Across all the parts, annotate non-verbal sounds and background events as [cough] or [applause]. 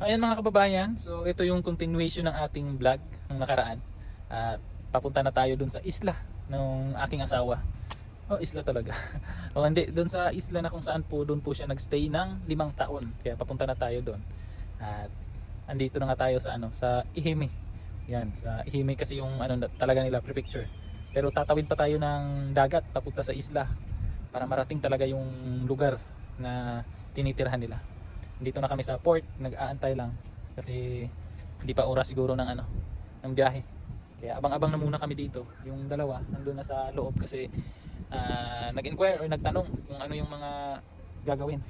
Ayan mga kababayan, so ito yung continuation ng ating vlog ng nakaraan. At papunta na tayo dun sa isla ng aking asawa. Oh, isla talaga. [laughs] o hindi, dun sa isla na kung saan po dun po siya nagstay ng limang taon. Kaya papunta na tayo dun. At andito na nga tayo sa ano, sa Ihime. Yan, sa Ihime kasi yung ano talaga nila prefecture. Pero tatawid pa tayo ng dagat papunta sa isla para marating talaga yung lugar na tinitirhan nila. Dito na kami sa port, nag-aantay lang kasi hindi pa oras siguro ng ano, ng biyahe. Kaya abang-abang na muna kami dito. Yung dalawa nandun na sa loob kasi ah, nag-inquire or nagtanong kung ano yung mga gagawin.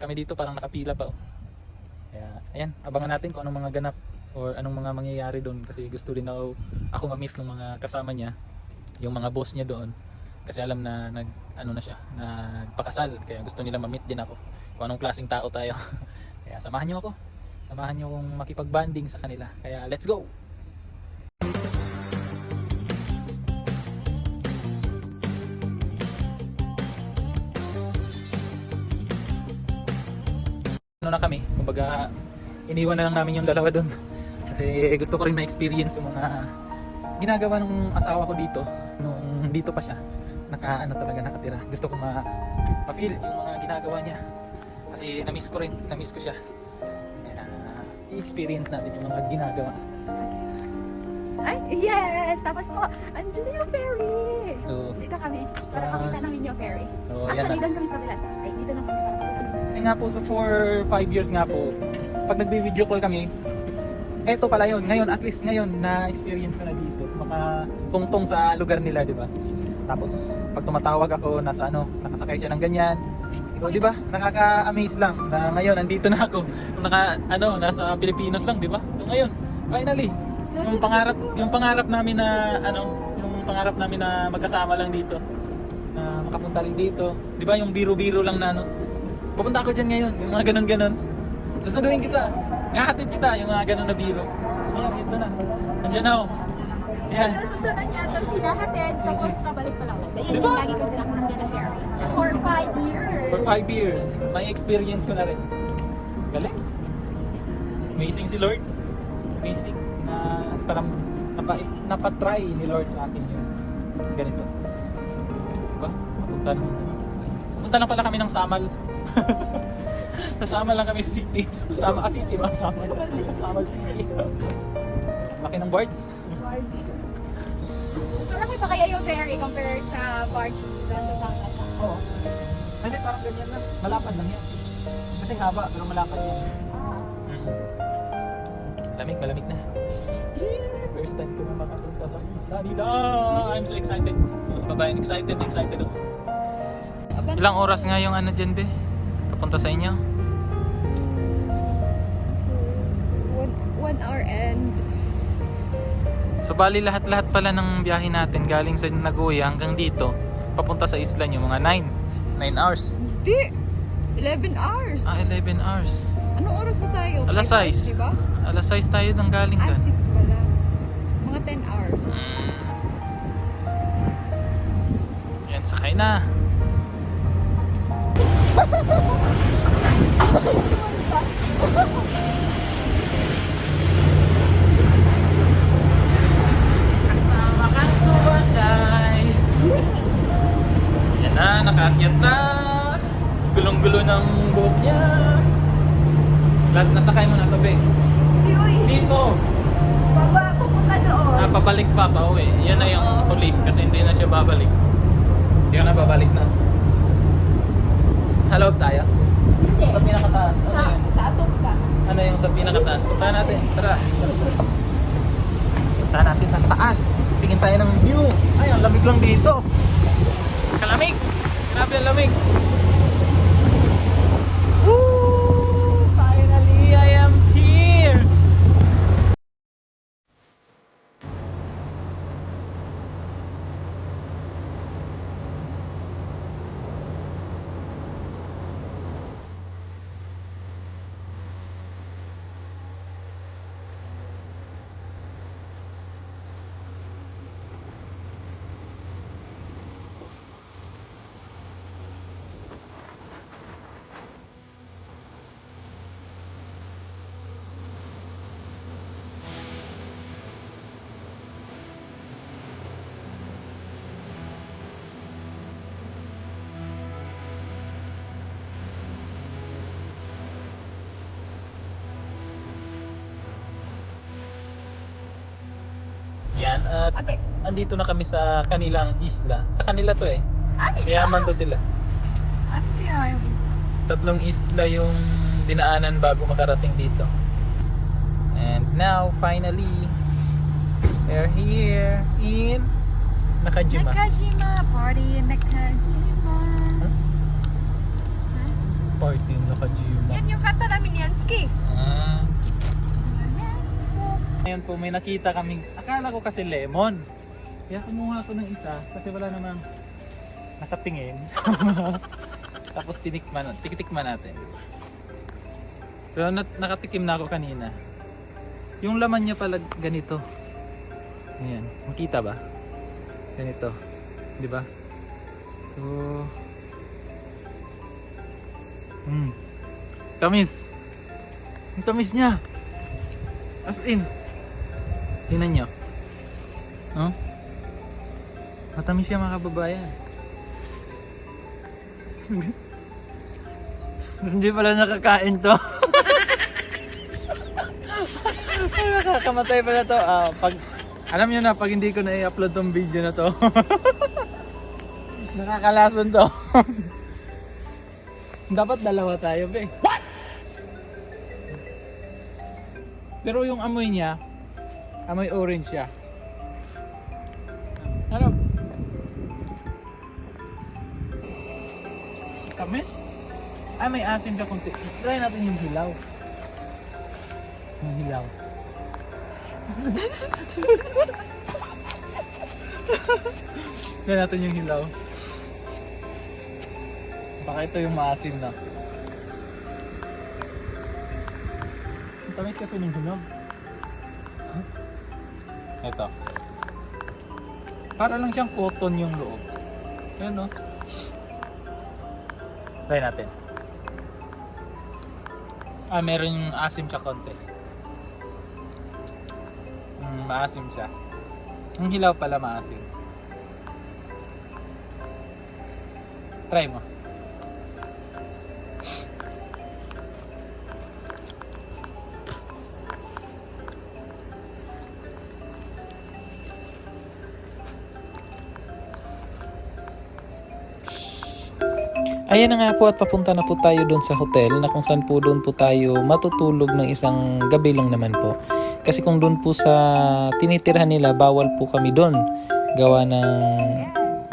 Kami dito parang nakapila pa. Oh. Kaya ayan, abangan natin kung anong mga ganap or anong mga mangyayari doon kasi gusto din ako, ako ma-meet ng mga kasama niya, yung mga boss niya doon. Kasi alam na nag ano na siya, nagpakasal kaya gusto nila ma-meet din ako kung anong klaseng tao tayo. [laughs] kaya samahan niyo ako. Samahan niyo akong makipag-banding sa kanila. Kaya let's go. ano na kami, kumbaga iniwan na lang namin yung dalawa doon. [laughs] Kasi gusto ko rin ma-experience yung mga ginagawa ng asawa ko dito nung dito pa siya. Naka ano talaga nakatira. Gusto ko ma ma-feel yung mga ginagawa niya. Kasi na-miss ko rin, na-miss ko siya. Kaya i-experience natin yung mga ginagawa. Ay, yes! Tapos po, andyan na yung ferry! So, Dito kami, para Yes. makita namin yung ferry. so Actually, na. doon kami sa Velas. Ay, dito lang kami Kasi nga po sa 4 5 years nga po, pag nagbi-video call kami, eto pala yun. Ngayon, at least ngayon, na-experience ko na dito. Makatungtong sa lugar nila, di ba? Tapos, pag tumatawag ako, nasa ano, nakasakay siya ng ganyan. O, di ba? Nakaka-amaze lang na ngayon, andito na ako. Naka, ano, nasa Pilipinas lang, di ba? So, ngayon, finally, yung pangarap, yung pangarap namin na, ano, yung pangarap namin na magkasama lang dito. Na makapunta rin dito. Di ba? Yung biro-biro lang na, ano, Pupunta ako dyan ngayon, yung mga ganun-ganun. Susunduin kita. Ihahatid kita, yung mga ganun na biro. Ayan, ito na. Nandiyan na ako. Ayan. Nasundo na niya, tapos hinahatid, tapos pabalik pa lang. Dahil Di yung ba? lagi kami sinakasakyan ng ferry. For five years! For 5 years, may experience ko na rin. Galing. Amazing si Lord. Amazing na parang napa, napatry ni Lord sa akin yung ganito. Diba? Papunta na. Papunta lang pala kami ng Samal. [laughs] Kasama lang kami sa city. Kasama ka city, ba? Samal. Samal city. Laki ng boards. Pa kaya yung ferry compared sa barge doon sa Sangat? Oo. Hindi, parang ganyan lang. Malapad lang yan. Kasi haba, pero malapad yan. Lamig, malamig na. Yeah, first time ko na makapunta sa isla nila. I'm so excited. Mga Babayan, excited, excited ako. Ilang oras nga yung ano dyan, be? Papunta sa inyo? One, one hour and... So, bali lahat-lahat pala ng biyahe natin galing sa Nagoya hanggang dito, papunta sa isla nyo, mga 9. 9 hours. Di! 11 hours! Ah, 11 hours. Anong oras ba tayo? Alas Five hours, 6. Diba? Alas 6 tayo nang galing Ah, doon. 6 pala. Mga 10 hours. Mm. Yan, sakay na. [laughs] sumakay. Yan na, nakaakyat na. Gulong-gulo ng boat niya. Last nasakay mo na to, be. Di, uy! Dito. Baba, pupunta doon. Ah, pabalik pa pa uwi. Yan na yung huli kasi hindi na siya babalik. Hindi ka na babalik na. Hello tayo. Hindi. Sa pinakataas. Ano Sa, yun? sa atong ka. Ano yung sa pinakataas? Punta natin. Tara. Punta natin sa taas. Tingin tayo ng view. Ay, ang lamig lang dito. Kalamig. Grabe ang lamig. At Okay. andito na kami sa kanilang isla. Sa kanila to eh. Ay, Mayaman to sila. ano yan? Tatlong isla yung dinaanan bago makarating dito. And now, finally, we're here in Nakajima. Nakajima. Party in Nakajima. Party in Nakajima. Yan yung kanta namin ni Yansky. Ah. Ngayon po, may nakita kaming, akala ko kasi lemon. Kaya kumuha ko ng isa kasi wala namang nakatingin. [laughs] Tapos tinikman, tikitikman natin. Pero nat- nakatikim na ako kanina. Yung laman niya pala ganito. Ayan, makita ba? Ganito. 'Di ba? So Hmm. Tamis. Ang tamis niya. As in. Tingnan nyo. No? Matamis siya mga kababayan. [laughs] Hindi pala nakakain to. [laughs] Ay, Nakakamatay pala to. Ah, pag, alam nyo na, pag hindi ko na i-upload tong video na to. [laughs] Nakakalason to. Dapat dalawa tayo, be. What? Pero yung amoy niya, amoy orange siya. Ano? Tamis? Ah, may asim siya konti. Try natin yung hilaw. Yung hilaw. [laughs] Try natin yung hilaw. Baka ito yung maasim na. Ang tamis kasi ng hinog. Ito. Para lang siyang cotton yung loob. Ayan no. Try natin. Ah, meron yung asim siya konti. Mm, maasim siya. Yung hilaw pala maasim. Try mo. Ayan na nga po at papunta na po tayo doon sa hotel na kung saan po doon po tayo matutulog ng isang gabi lang naman po. Kasi kung doon po sa tinitirhan nila, bawal po kami doon. Gawa ng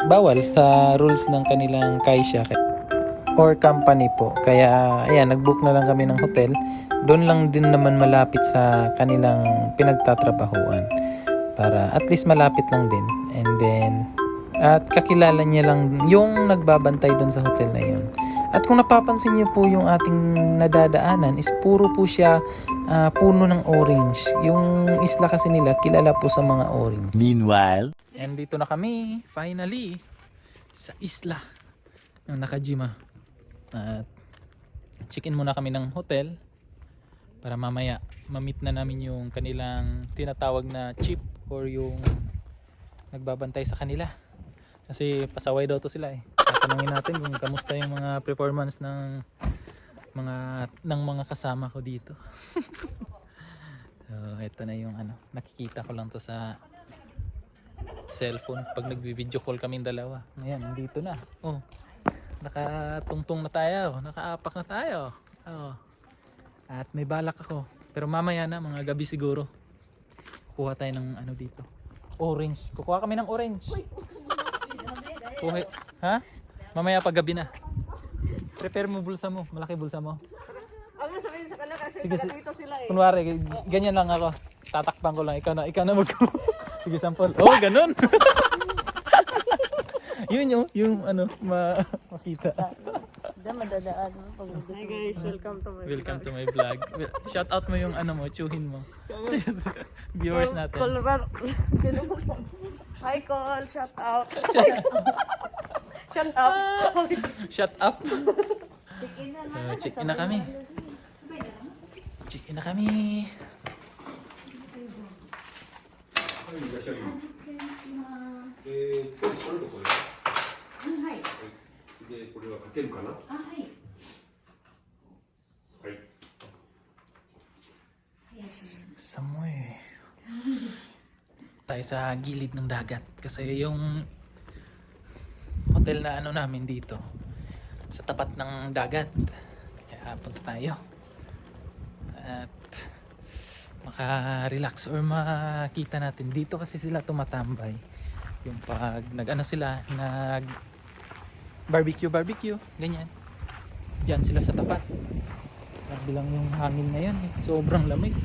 bawal sa rules ng kanilang kaisya or company po. Kaya ayan, nag-book na lang kami ng hotel. Doon lang din naman malapit sa kanilang pinagtatrabahuan. Para at least malapit lang din. And then, at kakilala niya lang yung nagbabantay doon sa hotel na yun. At kung napapansin niyo po yung ating nadadaanan is puro po siya ah, puno ng orange. Yung isla kasi nila kilala po sa mga orange. Meanwhile, And dito na kami, finally, sa isla ng Nakajima. At check-in muna kami ng hotel para mamaya ma-meet na namin yung kanilang tinatawag na chief or yung nagbabantay sa kanila. Kasi pasaway daw to sila eh. Tatanungin natin kung kamusta yung mga performance ng mga ng mga kasama ko dito. [laughs] so, ito na yung ano, nakikita ko lang to sa cellphone pag nagbi-video call kaming dalawa. Ayan, nandito na. Oh. Nakatungtong na tayo, nakaapak na tayo. Oh. At may balak ako. Pero mamaya na, mga gabi siguro. Kuha tayo ng ano dito. Orange. Kukuha kami ng orange. Kuha. Ha? Mamaya pag gabi na. Prepare mo bulsa mo. Malaki bulsa mo. Ano sabihin sa kanila kasi Sige, si- dito sila eh. Kunwari, g- ganyan lang ako. Tatakpan ko lang. Ikaw na, ikaw na mag [laughs] Sige, sample. Oh, ganun. [laughs] yun yung, yung ano, ma makita. Diyan madadaan mo pag gusto Hi guys, welcome to my Welcome to my vlog. Shout out mo yung ano mo, chuhin mo. [laughs] Viewers natin. Colorado. Hi Col, shout out. [laughs] shout out. Shut up. So, check in na kami. Check in na kami. でこれはかけるかな Tayo sa gilid ng dagat. Kasi yung hotel na ano namin dito sa tapat ng dagat. Kaya punta tayo. At maka-relax or makita natin. Dito kasi sila tumatambay. Yung pag nag-ano sila nag barbecue barbecue ganyan. Diyan sila sa tapat. Grabe lang yung hangin ngayon eh. sobrang lamig.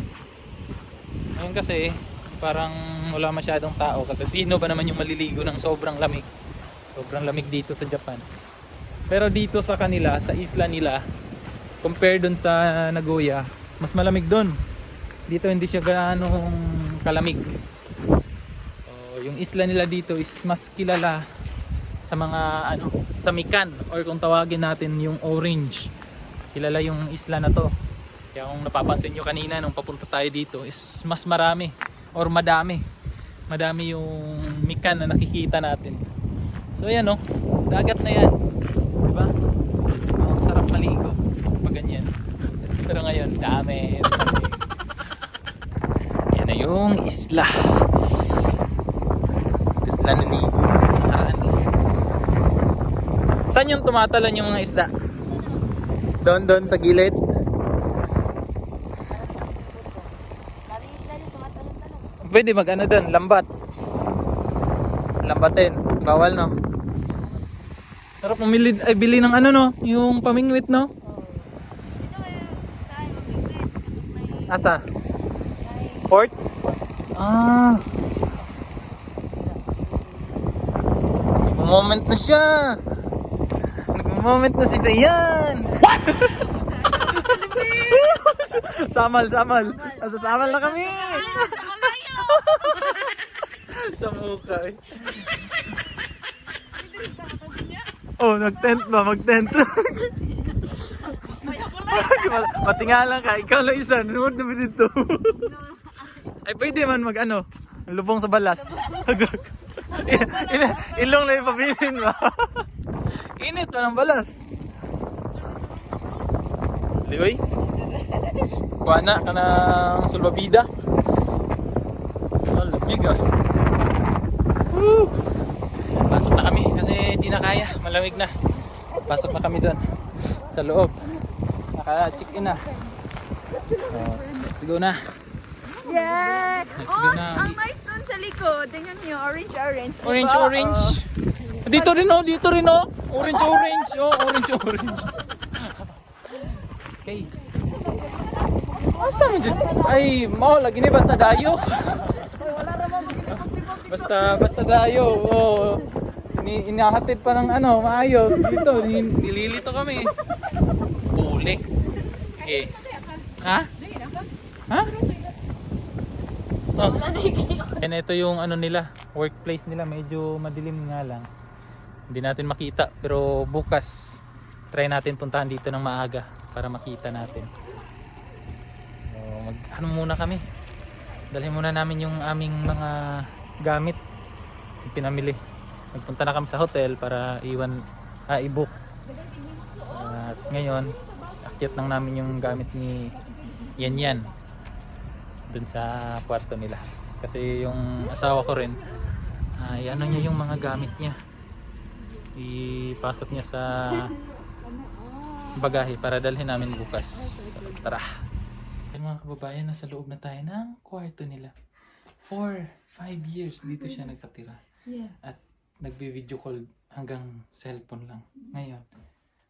Ngayon kasi parang wala masyadong tao kasi sino ba naman yung maliligo ng sobrang lamig. Sobrang lamig dito sa Japan. Pero dito sa kanila sa isla nila compare dun sa Nagoya mas malamig dun. Dito hindi siya gaano kalamig. Oh, yung isla nila dito is mas kilala sa mga ano sa Mikan or kung tawagin natin yung orange. Kilala yung isla na to. Kaya kung napapansin nyo kanina nung papunta tayo dito is mas marami or madami. Madami yung Mikan na nakikita natin. So ayan oh. Dagat na yan. Diba? Ang sarap maligo pag ganyan. [laughs] Pero ngayon dami. Dami. yan na yung isla. Ito sila naligo. Saan yung tumatalon yung mga isda? Doon doon sa gilid Maring isla din, tumatalon-talon. Pwede mag ano doon lambat. Lambatin bawal no? Sarap pumili ay bili ng ano no? Yung pamingwit no? Asa? Port ah. Moment na siya. Nag-moment na si Dayan. [laughs] Samal samal. Asa samal na kami eh oh nag-tent ba mag-tent Matingalan ka, ikaw lang isa, nanood naman dito. Ay, pwede man mag ano, lubong sa balas. Il- il- ilong na ipabilin mo. Init pa ng balas. Liway? Kuha na ka ng sulbabida. Oh, lamig ah. Woo! Pasok na kami kasi hindi na kaya, malamig na. Pasok na kami doon sa loob. Naka-check in na. Oh, let's go na. Yeah! Let's oh, go na. ang nice dun sa likod. Tingnan niyo, orange-orange. diba? Orange orange. Dito rin oh, dito rin oh. Orange orange. Oh, orange orange. Okay. Asa mo dyan? Ay, mao lagi ni basta dayo. basta basta dayo. Oh. Ni inahatid pa ng ano, maayos dito. Ni- Nililito kami. Uli. Okay. Ha? Ha? Oh. And ito yung ano nila, workplace nila, medyo madilim nga lang. Hindi natin makita, pero bukas try natin puntahan dito ng maaga para makita natin. So, mag ano muna kami. Dalhin muna namin yung aming mga gamit yung pinamili. Nagpunta na kami sa hotel para iwan ah, i-book. At ngayon, akyat lang namin yung gamit ni Yan Yan dun sa kwarto nila. Kasi yung asawa ko rin, ay ano niya yung mga gamit niya. Ipasok niya sa bagahe para dalhin namin bukas. So, tara. Yung mga kababayan, nasa loob na tayo ng kwarto nila. For 5 years dito siya nagkatira. Yes. At nagbi-video call hanggang cellphone lang. Ngayon,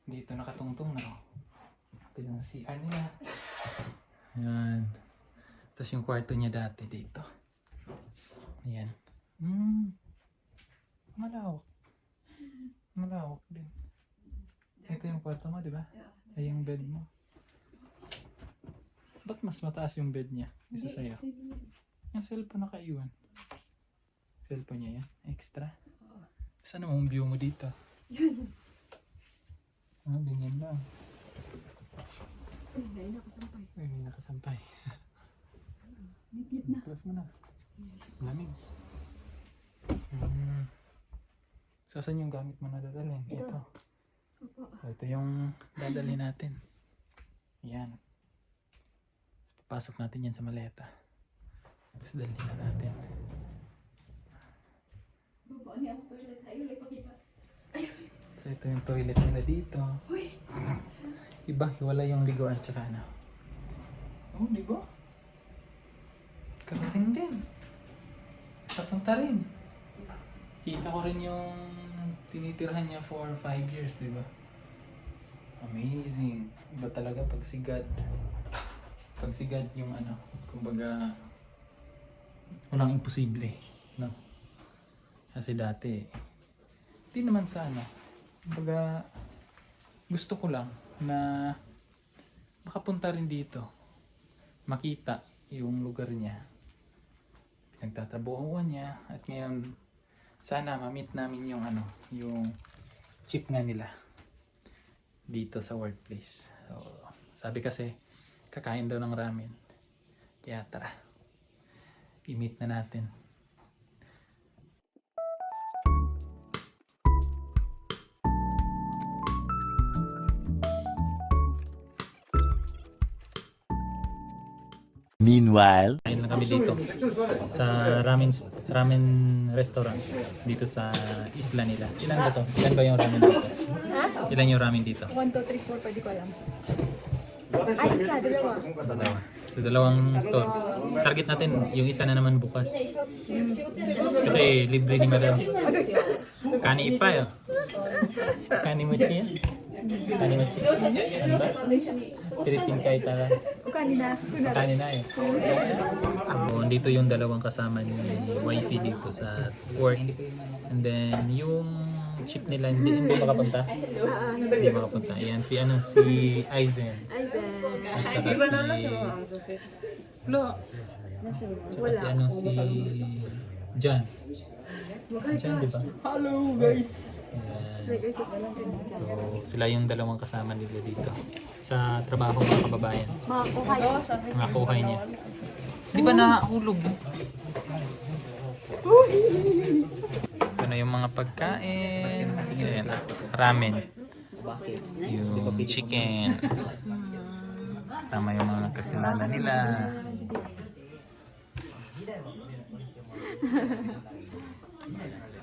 dito nakatungtong na. Ito yung CR nila. Yan. Tapos yung kwarto niya dati dito. Ayan. Hmm. Malawak. Malawak din. Ito yung kwarto mo, di ba? Ay yung bed mo. Ba't mas mataas yung bed niya? Isa sa'yo. Yung cellphone nakaiwan. Cellphone niya yan? Extra? Saan naman ang view mo dito? Yun. Ah, ganyan lang. Ay, may nakasampay. Close mo na. Lamig. Mm. So, saan yung gamit mo na dadalhin? Ito. So, ito yung dadalhin natin. Yan. Papasok natin yan sa maleta. Tapos dalhin na natin. So ito yung toilet nila dito. Iba, hiwala yung liguan tsaka ano. Oh, di ba? Karating din. Papunta rin. Kita ko rin yung tinitirhan niya for 5 years, di ba? Amazing. Iba talaga pag si God. Pag si God yung ano, kumbaga, walang imposible. No? Kasi dati, di naman sa ano, kumbaga, gusto ko lang na makapunta rin dito. Makita yung lugar niya. Pinagtatrabuhan niya at ngayon sana ma-meet namin yung ano, yung chip nga nila dito sa workplace. So, sabi kasi kakain daw ng ramen. Kaya tara. I-meet na natin. Meanwhile, Kain lang kami dito sa ramen ramen restaurant dito sa isla nila. Ilan ba to? Ilan ba yung ramen dito? Ilan yung ramen dito? 1, 2, 3, 4, pwede ko alam. Ay, isa, dalawa. Dalawa. So dalawang store. Target natin yung isa na naman bukas. Kasi libre ni Madam. Kani ipa yo. Kani mochi yan? Kani mochi. Ano ba? Philippine kay tara. O kanina. Kani na eh. So, dito yung dalawang kasama ni wifey dito sa work. And then yung chip nila hindi, hindi makapunta. Hindi makapunta. Ayan si ano si Aizen. At saka si Lo. Tsaka si ano si John. John, di ba? Hello guys. So, sila yung dalawang kasama nila dito sa trabaho ng kababayan. Mga kuhay. Mga kuhay niya. Di ba nahulog? Ito na yung mga pagkain. Ayan, ramen. Yung chicken. Kasama yung mga kakilala nila.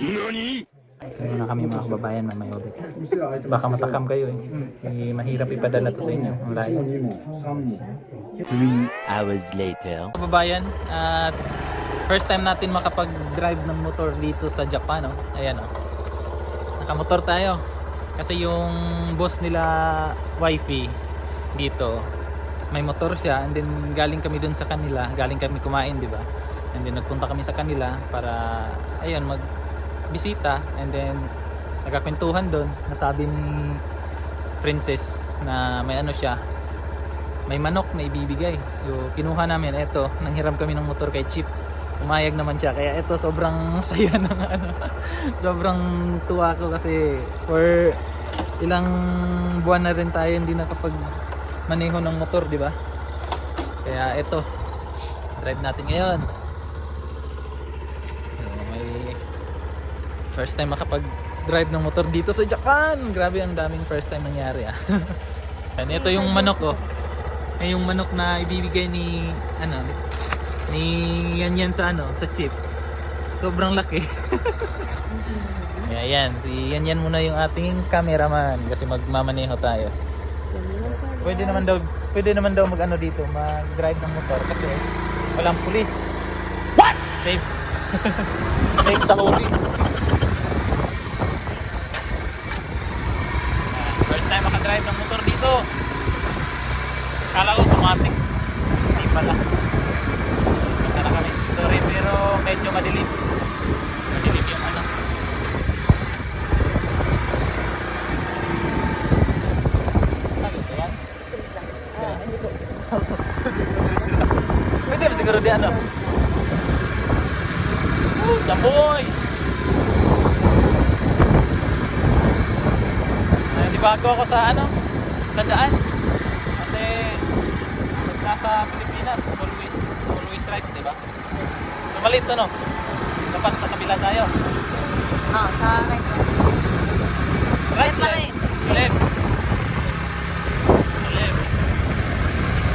Nani? Ayun na kami mga kababayan mamaya ulit. Baka matakam kayo eh. eh mahirap ipadala to sa inyo. Ang layo. 3 hours later. Kababayan, at uh, first time natin makapag-drive ng motor dito sa Japan. Oh. Ayan oh. Nakamotor tayo. Kasi yung boss nila wifey dito may motor siya and then galing kami dun sa kanila galing kami kumain di ba and then nagpunta kami sa kanila para ayun mag bisita and then nagkakwentuhan doon. Nasabi ni Princess na may ano siya, may manok na ibibigay. Yung kinuha namin, eto, nanghiram kami ng motor kay Chip. Umayag naman siya. Kaya eto, sobrang [laughs] saya ng ano. [laughs] sobrang tuwa ko kasi for ilang buwan na rin tayo hindi nakapag maneho ng motor, di ba? Kaya eto, drive natin ngayon. So, may first time makapag drive ng motor dito sa Japan. Grabe ang daming first time nangyari ah. [laughs] And ito yung manok oh. Ay yung manok na ibibigay ni ano ni yan yan sa ano sa chip. Sobrang laki. [laughs] Kaya yan, si yan yan muna yung ating cameraman kasi magmamaneho tayo. Pwede naman daw pwede naman daw mag ano dito, mag-drive ng motor kasi walang pulis. What? Safe. [laughs] Safe sa huli. Kala ko automatic. Hindi pala. Punta na kami dito pero medyo madilim. Madilim yung ano. Ano ba yan? Ah, hindi ko. William siguro di ano. Oh, samboy! Ay, di bago ako sa ano? Tandaan nasa Pilipinas, always, always right, di ba? So mali ito, no? Dapat sa kabila tayo. Oh, sa right. Right, pa rin. Left. Left.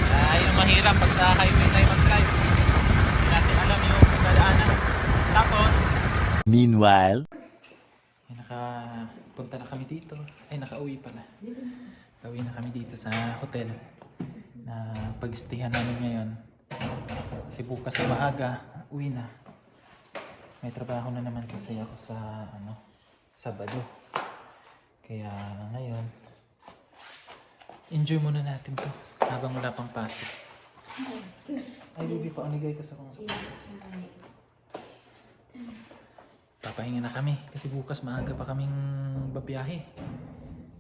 Ah, yung mahirap pag sa highway tayo mag-drive. Hindi natin alam yung dadaanan. Tapos, Meanwhile, ay, nakapunta na kami dito. Ay, nakauwi pala. Nakauwi na kami dito sa hotel na pag-stayhan namin ngayon. Kasi bukas sa maaga, uwi na. May trabaho na naman kasi ako sa ano, Sabado. Kaya ngayon, enjoy muna natin to habang wala pang pasok. Ay, bibi pa, anigay ka sa kong sa bukas. Papahinga na kami kasi bukas maaga pa kaming babiyahe.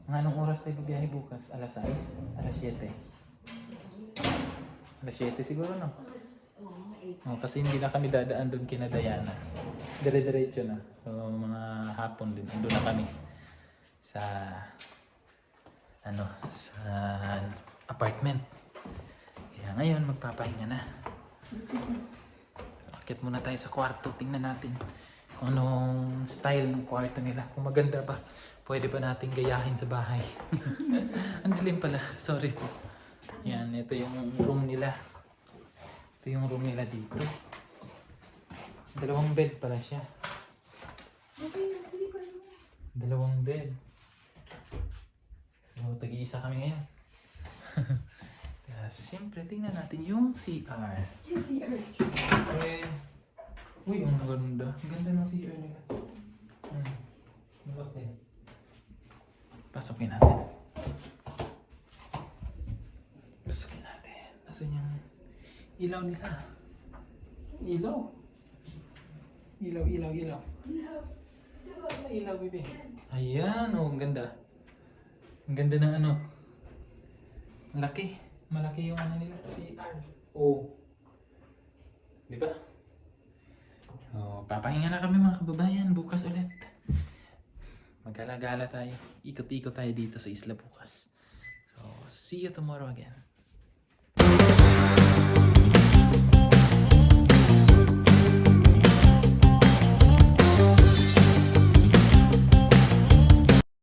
Mga anong oras tayo babiyahe bukas? Alas 6? Alas 7? Alas 7 siguro no? Oh, kasi hindi na kami dadaan doon kina Diana. Dire-diretso na. So, mga hapon din. Doon na kami. Sa ano, sa apartment. Kaya ngayon, magpapahinga na. So, akit muna tayo sa kwarto. Tingnan natin kung anong style ng kwarto nila. Kung maganda ba, pwede ba natin gayahin sa bahay. [laughs] Ang dilim pala. Sorry po. Yan, ito yung room nila. Ito yung room nila dito. Dalawang bed pala siya. Dalawang bed. So, tag-iisa kami ngayon. [laughs] Kaya, siyempre, tingnan natin yung CR. Yung CR. Eh, uy, ang ganda. Ang ganda ng CR nila. Hmm. Malaki. Pasukin natin. Nasaan yung ilaw nila? Ilaw? Ilaw, ilaw, ilaw. Sa ilaw, baby. Ayan, oh, ang ganda. Ang ganda ng ano. Malaki. Malaki yung ano nila. CR. Oh. Di ba? Oh, papahinga na kami mga kababayan. Bukas ulit. Magala-gala tayo. Ikot-ikot tayo dito sa isla bukas. So, see you tomorrow again.